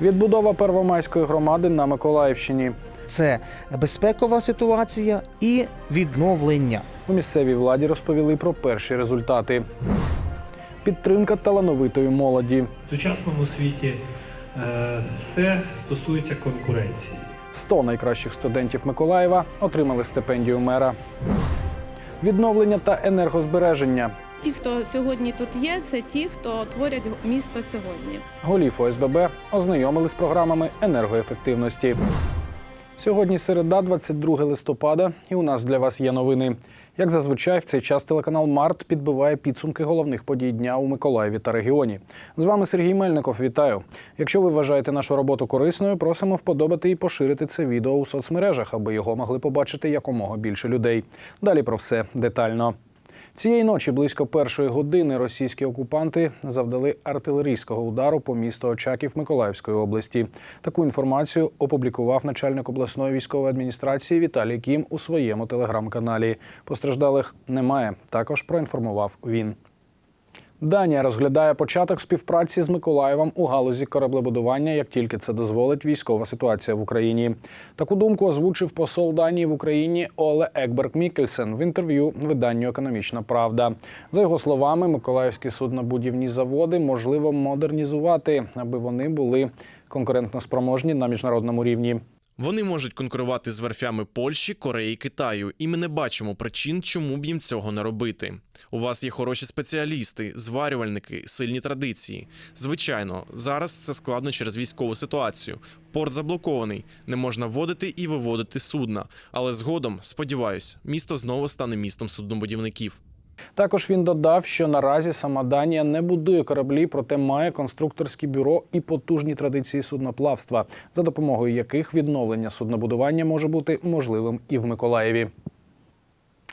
Відбудова Первомайської громади на Миколаївщині. Це безпекова ситуація і відновлення. У місцевій владі розповіли про перші результати. Підтримка талановитої молоді. В сучасному світі е, все стосується конкуренції. 100 найкращих студентів Миколаєва отримали стипендію мера. Відновлення та енергозбереження. Ті, хто сьогодні тут є, це ті, хто творять місто сьогодні. Голів ОСББ ознайомили з програмами енергоефективності. Сьогодні середа, 22 листопада, і у нас для вас є новини. Як зазвичай, в цей час телеканал Март підбиває підсумки головних подій дня у Миколаєві та регіоні. З вами Сергій Мельников. Вітаю. Якщо ви вважаєте нашу роботу корисною, просимо вподобати і поширити це відео у соцмережах, аби його могли побачити якомога більше людей. Далі про все детально. Цієї ночі близько першої години російські окупанти завдали артилерійського удару по місту Очаків Миколаївської області. Таку інформацію опублікував начальник обласної військової адміністрації Віталій Кім у своєму телеграм-каналі. Постраждалих немає. Також проінформував він. Данія розглядає початок співпраці з Миколаєвом у галузі кораблебудування, як тільки це дозволить військова ситуація в Україні. Таку думку озвучив посол Данії в Україні Оле Екберг Мікельсен в інтерв'ю виданню Економічна Правда. За його словами, миколаївські суднобудівні заводи можливо модернізувати, аби вони були конкурентноспроможні на міжнародному рівні. Вони можуть конкурувати з верфями Польщі, Кореї, Китаю, і ми не бачимо причин, чому б їм цього не робити. У вас є хороші спеціалісти, зварювальники, сильні традиції. Звичайно, зараз це складно через військову ситуацію. Порт заблокований, не можна вводити і виводити судна. Але згодом, сподіваюсь, місто знову стане містом суднобудівників. Також він додав, що наразі сама Данія не будує кораблі, проте має конструкторське бюро і потужні традиції судноплавства, за допомогою яких відновлення суднобудування може бути можливим і в Миколаєві.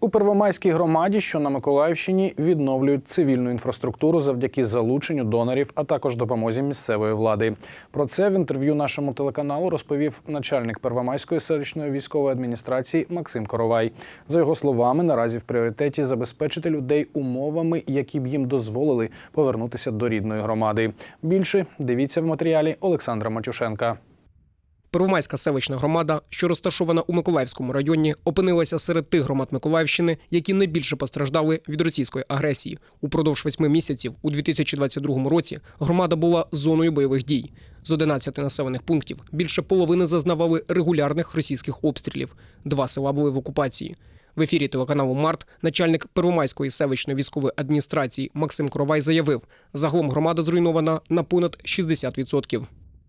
У Первомайській громаді, що на Миколаївщині, відновлюють цивільну інфраструктуру завдяки залученню донорів, а також допомозі місцевої влади. Про це в інтерв'ю нашому телеканалу розповів начальник Первомайської селищної військової адміністрації Максим Коровай. За його словами, наразі в пріоритеті забезпечити людей умовами, які б їм дозволили повернутися до рідної громади. Більше дивіться в матеріалі Олександра Матюшенка. Первомайська селищна громада, що розташована у Миколаївському районі, опинилася серед тих громад Миколаївщини, які найбільше постраждали від російської агресії. Упродовж восьми місяців у 2022 році громада була зоною бойових дій. З 11 населених пунктів більше половини зазнавали регулярних російських обстрілів. Два села були в окупації. В ефірі телеканалу Март начальник Первомайської селищної військової адміністрації Максим Коровай заявив, загалом громада зруйнована на понад 60%.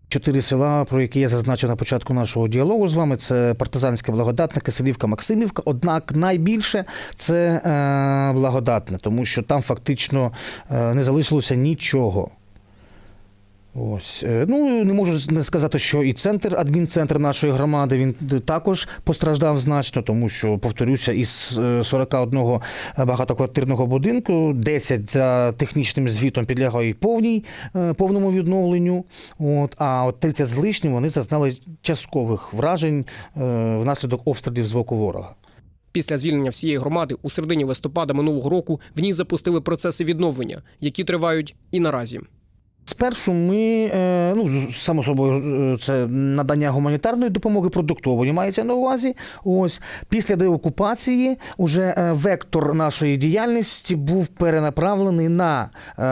Чотири села, про які я зазначив на початку нашого діалогу з вами, це партизанське благодатне, Киселівка, Максимівка. Однак найбільше це е, благодатне, тому що там фактично е, не залишилося нічого. Ось Е, ну не можу не сказати, що і центр, адмінцентр нашої громади, він також постраждав значно, тому що повторюся, із е, 41 багатоквартирного будинку 10 за технічним звітом підлягають повній е, повному відновленню. От а от 30 з лишнім вони зазнали часткових вражень е, внаслідок обстрілів з боку ворога. Після звільнення всієї громади у середині листопада минулого року в ній запустили процеси відновлення, які тривають і наразі. Спершу ми, е, ну само собою, е, це надання гуманітарної допомоги продуктової мається на увазі. Ось після деокупації уже е, вектор нашої діяльності був перенаправлений на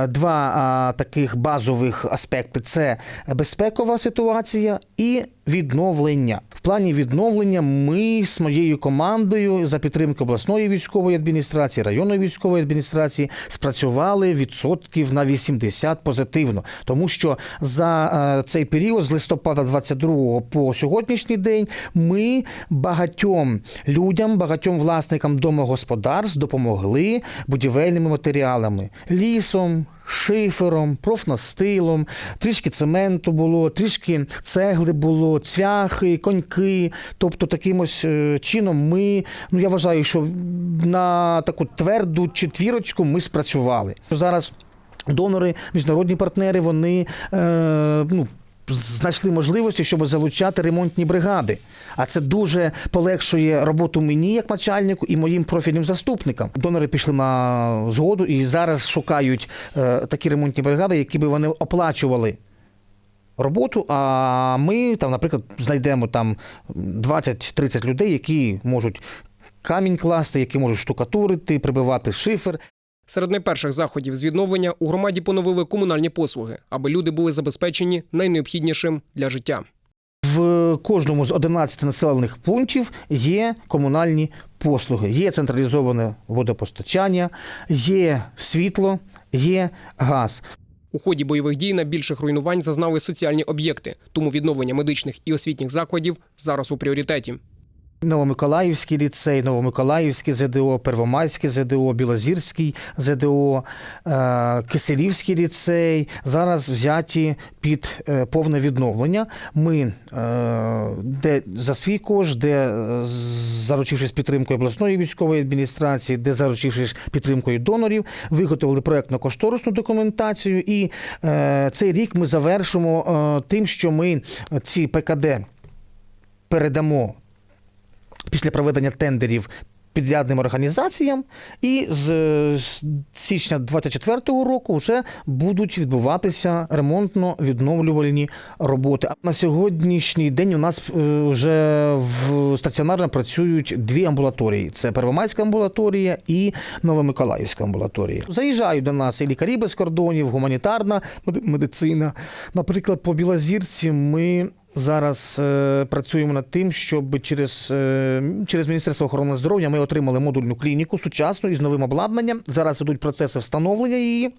два таких базових аспекти: це безпекова ситуація і відновлення. В плані відновлення ми з моєю командою за підтримки обласної військової адміністрації, районної військової адміністрації спрацювали відсотків на 80 позитивно, тому що за е, цей період з листопада 22 по сьогоднішній день ми багатьом людям, багатьом власникам домогосподарств допомогли будівельними матеріалами, лісом. Шифером, профнастилом, трішки цементу було, трішки цегли було, цвяхи, коньки. Тобто, таким ось е, чином ми, ну я вважаю, що на таку тверду четвірочку ми спрацювали. Зараз донори, міжнародні партнери, вони е, ну, знайшли можливості, щоб залучати ремонтні бригади. А це дуже полегшує роботу мені як начальнику і моїм профільним заступникам. Донори пішли на згоду і зараз шукають е, такі ремонтні бригади, які би вони оплачували. роботу. А ми там, наприклад, знайдемо там 20-30 людей, які можуть камінь класти, які можуть штукатурити, прибивати шифер. Серед найперших заходів з відновлення у громаді поновили комунальні послуги, аби люди були забезпечені найнеобхіднішим для життя. В кожному з 11 населених пунктів є комунальні послуги, є централізоване водопостачання, є світло, є газ. У ході бойових дій найбільших руйнувань зазнали соціальні об'єкти, тому відновлення медичних і освітніх закладів зараз у пріоритеті. Новомиколаївський ліцей, Новомиколаївський ЗДО, Первомайський ЗДО, Білозірський ЗДО, е, Киселівський ліцей зараз взяті під е, повне відновлення. Ми е, де за свій кошт, де заручившись підтримкою обласної військової адміністрації, де заручившись підтримкою донорів, виготовили проектно-кошторисну документацію. І цей рік ми завершимо тим, що ми ці ПКД передамо після проведення тендерів підрядним організаціям, і з, з січня 2024 року вже будуть відбуватися ремонтно-відновлювальні роботи. А на сьогоднішній день у нас е, вже в стаціонарно працюють дві амбулаторії: це Первомайська амбулаторія і Новомиколаївська амбулаторія. Заїжджають до нас і лікарі без кордонів, гуманітарна медицина. Наприклад, по Білозірці ми. Зараз е, працюємо над тим, щоб через, е, через Міністерство охорони здоров'я ми отримали модульну клініку сучасну із новим обладнанням. Зараз ідуть процеси встановлення її.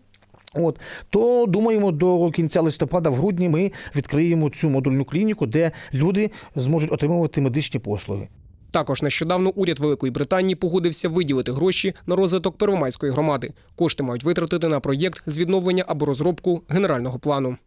От то думаємо, до кінця листопада, в грудні ми відкриємо цю модульну клініку, де люди зможуть отримувати медичні послуги. Також нещодавно уряд Великої Британії погодився виділити гроші на розвиток Первомайської громади. Кошти мають витратити на проєкт з відновлення або розробку генерального плану.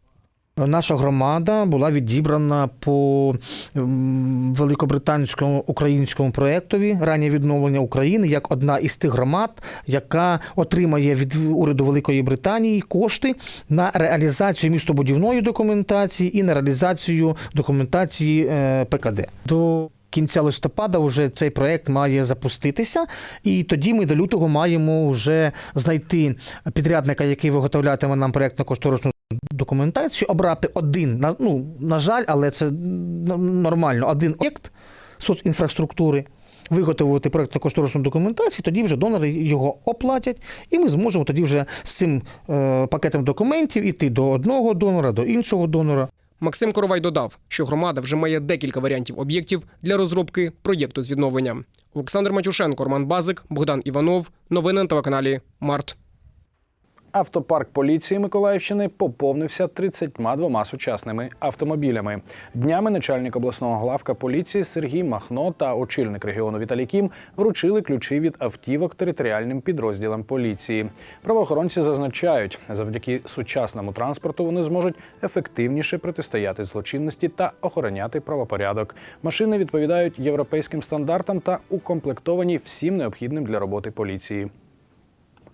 Наша громада була відібрана по великобританському українському проєктові раннє відновлення України як одна із тих громад, яка отримає від уряду Великої Британії кошти на реалізацію містобудівної документації і на реалізацію документації е, ПКД. До Кінця листопада вже цей проект має запуститися, і тоді ми до лютого маємо вже знайти підрядника, який виготовлятиме нам проектно-кошторисну документацію, обрати один, на- ну, на жаль, але це нормально, один об'єкт соцінфраструктури, виготовити проєктно-кошторисну документацію, тоді вже донори його оплатять, і ми зможемо тоді вже з цим е, пакетом документів іти до одного донора, до іншого донора. Максим Коровай додав, що громада вже має декілька варіантів об'єктів для розробки проєкту з відновлення. Олександр Матюшенко, Роман Базик, Богдан Іванов. Новини на телеканалі Март. Автопарк поліції Миколаївщини поповнився 32 сучасними автомобілями. Днями начальник обласного главка поліції Сергій Махно та очільник регіону Віталій Кім вручили ключі від автівок територіальним підрозділам поліції. Правоохоронці зазначають, завдяки сучасному транспорту вони зможуть ефективніше протистояти злочинності та охороняти правопорядок. Машини відповідають європейським стандартам та укомплектовані всім необхідним для роботи поліції.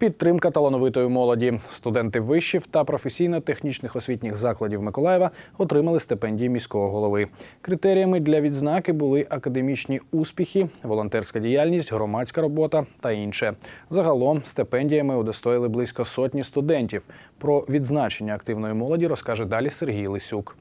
Підтримка талановитої молоді. Студенти вишів та професійно-технічних освітніх закладів Миколаєва отримали стипендії міського голови. Критеріями для відзнаки були академічні успіхи, волонтерська діяльність, громадська робота та інше. Загалом стипендіями удостоїли близько сотні студентів. Про відзначення активної молоді розкаже далі Сергій Лисюк.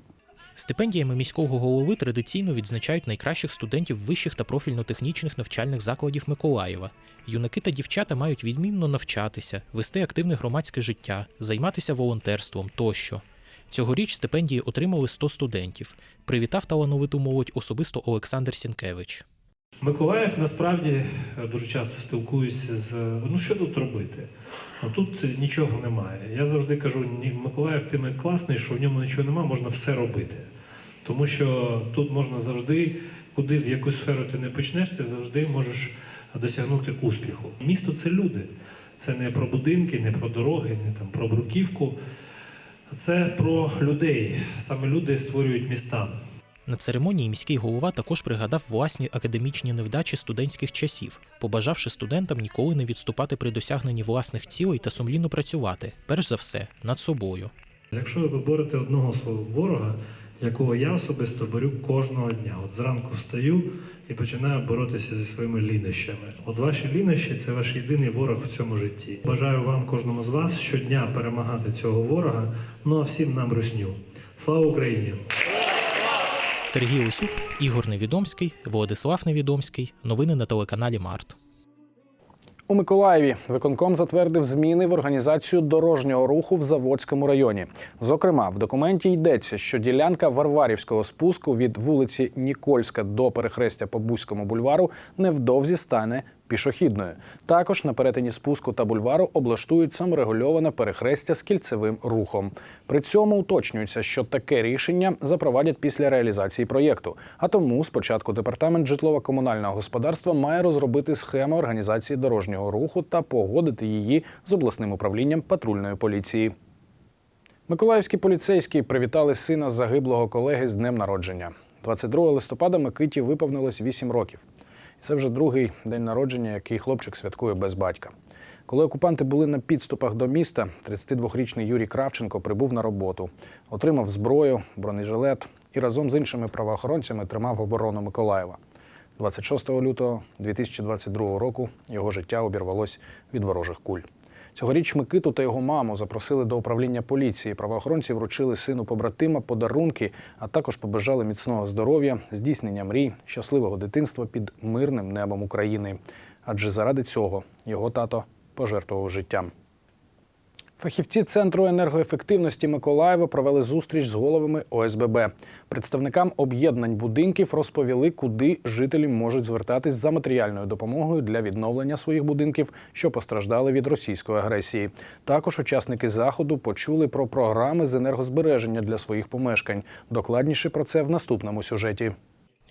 Стипендіями міського голови традиційно відзначають найкращих студентів вищих та профільно-технічних навчальних закладів Миколаєва. Юнаки та дівчата мають відмінно навчатися, вести активне громадське життя, займатися волонтерством тощо. Цьогоріч стипендії отримали 100 студентів. Привітав талановиту молодь особисто Олександр Сінкевич. Миколаїв насправді е, дуже часто спілкуюся з ну що тут робити? Ну тут нічого немає. Я завжди кажу, Миколаїв тим класний, що в ньому нічого немає, можна все робити. Тому що тут можна завжди, куди в яку сферу ти не почнеш, ти завжди можеш досягнути успіху. Місто це люди. Це не про будинки, не про дороги, не там про бруківку. Це про людей. Саме люди створюють міста. На церемонії міський голова також пригадав власні академічні невдачі студентських часів, побажавши студентам ніколи не відступати при досягненні власних цілей та сумлінно працювати, перш за все, над собою. Якщо ви борете одного свого ворога, якого я особисто борю кожного дня. От зранку встаю і починаю боротися зі своїми лінощами. От ваші лінощі це ваш єдиний ворог в цьому житті. Бажаю вам, кожному з вас, щодня перемагати цього ворога. Ну а всім нам русню. Слава Україні! Сергій Лисюк, Ігор Невідомський, Владислав Невідомський. Новини на телеканалі Март. У Миколаєві виконком затвердив зміни в організацію дорожнього руху в Заводському районі. Зокрема, в документі йдеться, що ділянка Варварівського спуску від вулиці Нікольська до перехрестя по Бузькому бульвару невдовзі стане пішохідною. Також на перетині спуску та бульвару облаштують саморегульоване перехрестя з кільцевим рухом. При цьому уточнюється, що таке рішення запровадять після реалізації проєкту. А тому спочатку департамент житлово-комунального господарства має розробити схему організації дорожнього руху та погодити її з обласним управлінням патрульної поліції. Миколаївські поліцейські привітали сина загиблого колеги з днем народження. 22 листопада Микиті виповнилось 8 років. Це вже другий день народження, який хлопчик святкує без батька. Коли окупанти були на підступах до міста, 32-річний Юрій Кравченко прибув на роботу, отримав зброю, бронежилет і разом з іншими правоохоронцями тримав оборону Миколаєва. 26 лютого 2022 року його життя обірвалось від ворожих куль. Цьогоріч Микиту та його маму запросили до управління поліції. Правоохоронці вручили сину побратима подарунки, а також побажали міцного здоров'я, здійснення мрій, щасливого дитинства під мирним небом України. Адже заради цього його тато пожертвував життям. Фахівці Центру енергоефективності Миколаєва провели зустріч з головами ОСББ. Представникам об'єднань будинків розповіли, куди жителі можуть звертатись за матеріальною допомогою для відновлення своїх будинків, що постраждали від російської агресії. Також учасники заходу почули про програми з енергозбереження для своїх помешкань. Докладніше про це в наступному сюжеті.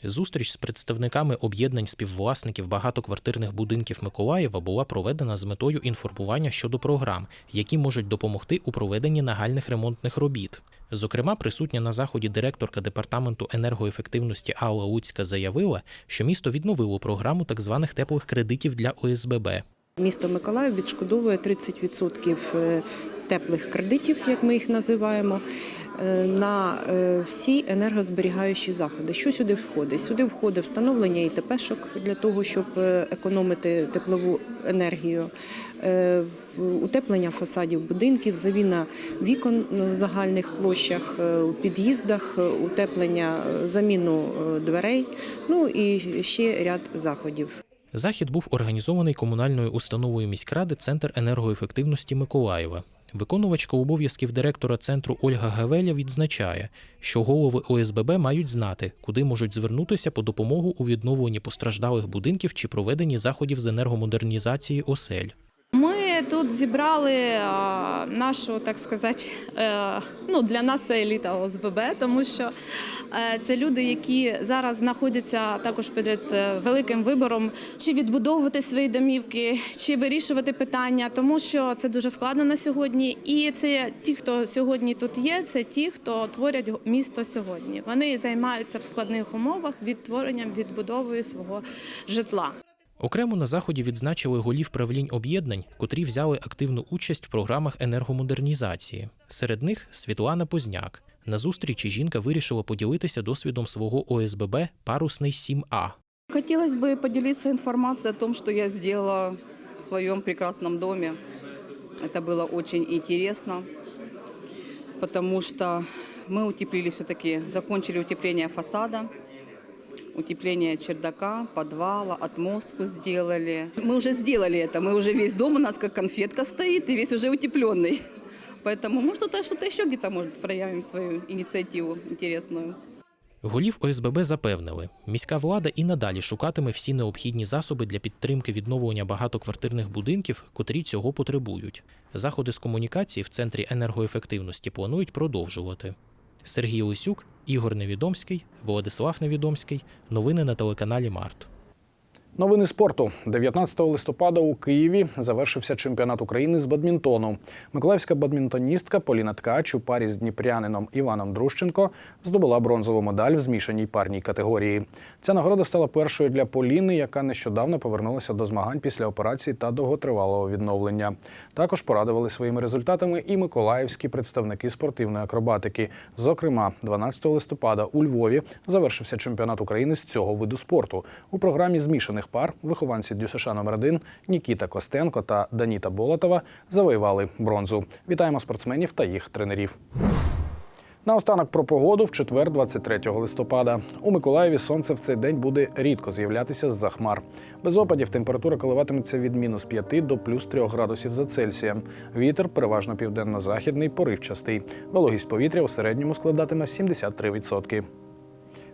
Зустріч з представниками об'єднань співвласників багатоквартирних будинків Миколаєва була проведена з метою інформування щодо програм, які можуть допомогти у проведенні нагальних ремонтних робіт. Зокрема, присутня на заході директорка департаменту енергоефективності Алла Луцька заявила, що місто відновило програму так званих теплих кредитів для ОСББ. Місто Миколаїв відшкодовує 30% е, теплих кредитів, як ми їх називаємо, на е, всі енергозберігаючі заходи. Що сюди входить? Сюди входить встановлення ІТПшок для того, щоб е, економити теплову енергію, е, утеплення фасадів будинків, завіна вікон в загальних площах, е, у під'їздах, е, утеплення, е, заміну е, дверей, ну і ще ряд заходів. Захід був організований комунальною установою міськради Центр енергоефективності Миколаєва. Виконувачка обов'язків директора центру Ольга Гавеля відзначає, що голови ОСББ мають знати, куди можуть звернутися по допомогу у відновленні постраждалих будинків чи проведенні заходів з енергомодернізації осель. Тут зібрали нашу, так сказати, е, ну для нас це еліта ОСББ, тому що е, це люди, які зараз знаходяться також перед е, великим вибором, чи відбудовувати свої домівки, чи вирішувати питання, тому що це дуже складно на сьогодні. І це ті, хто сьогодні тут є, це ті, хто творять місто сьогодні. Вони займаються в складних умовах відтворенням, відбудовою свого житла. Окремо на заході відзначили голів правлінь об'єднань, котрі взяли активну участь в програмах енергомодернізації. Серед них Світлана Позняк. На зустрічі жінка вирішила поділитися досвідом свого ОСББ Парусний 7А. Хотелось бы поделиться информацией о том, что я сделала в своем прекрасном доме. Это было очень интересно, потому что мы утеплили все-таки, закончили утепление фасада, утепление чердака, подвала, отмостку сделали. Мы уже сделали это, мы уже весь дом у нас как конфетка стоит и весь уже утепленный. Поэтому мы что-то что еще где-то, может, проявим свою инициативу интересную. Голів ОСББ запевнили, міська влада і надалі шукатиме всі необхідні засоби для підтримки відновлення багатоквартирних будинків, котрі цього потребують. Заходи з комунікації в центрі енергоефективності планують продовжувати. Сергій Лисюк, Ігор Невідомський, Владислав Невідомський. Новини на телеканалі Март. Новини спорту 19 листопада у Києві завершився чемпіонат України з бадмінтону. Миколаївська бадмінтоністка Поліна Ткач у парі з дніпрянином Іваном Друщенко здобула бронзову медаль в змішаній парній категорії. Ця нагорода стала першою для Поліни, яка нещодавно повернулася до змагань після операції та довготривалого відновлення. Також порадували своїми результатами і миколаївські представники спортивної акробатики. Зокрема, 12 листопада у Львові завершився чемпіонат України з цього виду спорту. У програмі змішаних пар вихованці ДЮСШ номер 1 Нікіта Костенко та Даніта Болотова завоювали бронзу. Вітаємо спортсменів та їх тренерів. Наостанок про погоду в четвер, 23 листопада. У Миколаєві сонце в цей день буде рідко з'являтися з-за хмар. Без опадів температура коливатиметься від мінус 5 до плюс 3 градусів за Цельсієм. Вітер переважно південно-західний, поривчастий. Вологість повітря у середньому складатиме 73%.